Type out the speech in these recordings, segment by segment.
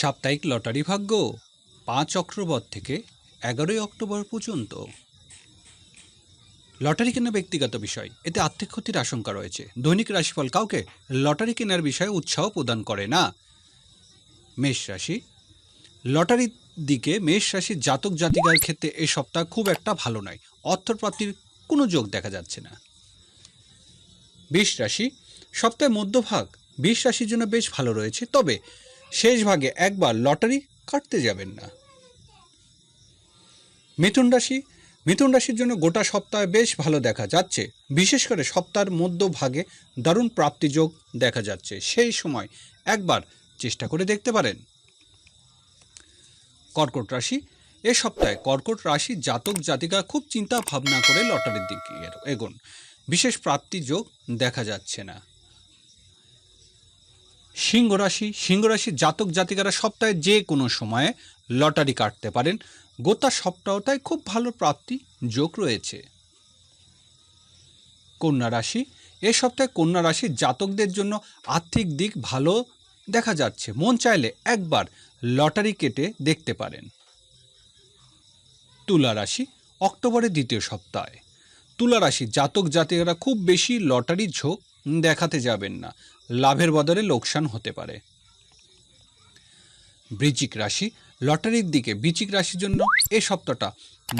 সাপ্তাহিক লটারি ভাগ্য পাঁচ অক্টোবর থেকে এগারোই অক্টোবর পর্যন্ত। লটারি কেনা ব্যক্তিগত বিষয়, এতে আর্থিক ক্ষতির আশঙ্কা রয়েছে। দৈনিক রাশিফল কাউকে লটারি কেনার বিষয়ে উৎসাহ প্রদান করে না। মেষ রাশি, লটারির দিকে মেষ রাশির জাতক জাতিকার ক্ষেত্রে এই সপ্তাহ খুব একটা ভালো নয়, অর্থপ্রাপ্তির কোনো যোগ দেখা যাচ্ছে না। বিষ রাশি সপ্তাহের মধ্যভাগ, বিষ রাশির জন্য বেশ ভালো রয়েছে, তবে শেষ ভাগে একবার লটারি কাটতে যাবেন না। মিথুন রাশি, মিথুন রাশির জন্য গোটা সপ্তাহে বেশ ভালো দেখা যাচ্ছে। বিশেষ করে সপ্তাহের মধ্যভাগে দারুণ প্রাপ্তিযোগ দেখা যাচ্ছে। সেই সময় একবার চেষ্টা করে দেখতে পারেন। কর্কট রাশি, এ সপ্তাহে কর্কট রাশি জাতক জাতিকা খুব চিন্তা ভাবনা করে লটারির দিকে এগোন। বিশেষ প্রাপ্তি যোগ দেখা যাচ্ছে না। সিংহ রাশি, সিংহ রাশির জাতক জাতিকারা সপ্তাহে যে কোনো সময়ে লটারি কাটতে পারেন। গোটা সপ্তাহটায় খুব ভালো প্রাপ্তি যোগ রয়েছে। কন্যা রাশি, এ সপ্তাহে কন্যা রাশির জাতকদের জন্য আর্থিক দিক ভালো দেখা যাচ্ছে। মন চাইলে একবার লটারি কেটে দেখতে পারেন। তুলা রাশি, অক্টোবরের দ্বিতীয় সপ্তাহে। তুলা রাশি জাতক জাতিকারা খুব বেশি লটারির ঝোঁক দেখাতে যাবেন না। লাভের বদলে লোকসান হতে পারে। বৃশ্চিক রাশি, লটারির দিকে। বৃশ্চিক রাশির জন্য এ সপ্তাহটা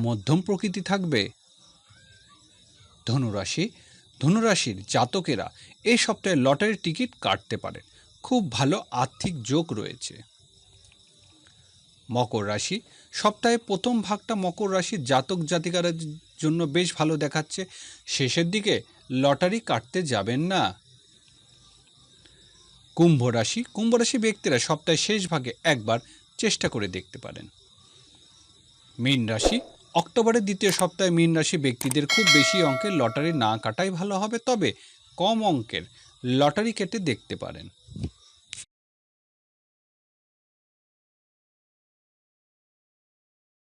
মধ্যম প্রকৃতি থাকবে। ধনুরাশি, ধনুরাশির জাতকেরা এ সপ্তাহে লটারির টিকিট কাটতে পারেন। খুব ভালো আর্থিক যোগ রয়েছে। মকর রাশি, সপ্তাহে প্রথম ভাগটা মকর রাশির জাতক জাতিকার জন্য বেশ ভালো দেখাচ্ছে। শেষের দিকে লটারি কাটতে যাবেন না। কুম্ভ রাশি কুম্ভ রাশি ব্যক্তিরা সপ্তাহের শেষ ভাগে একবার চেষ্টা করে দেখতে পারেন। মীন রাশি, অক্টোবরের দ্বিতীয় সপ্তাহে মীন রাশি ব্যক্তিদের খুব বেশি অঙ্কের লটারি না কাটাই ভালো হবে, তবে কম অঙ্কের লটারি কেটে দেখতে পারেন।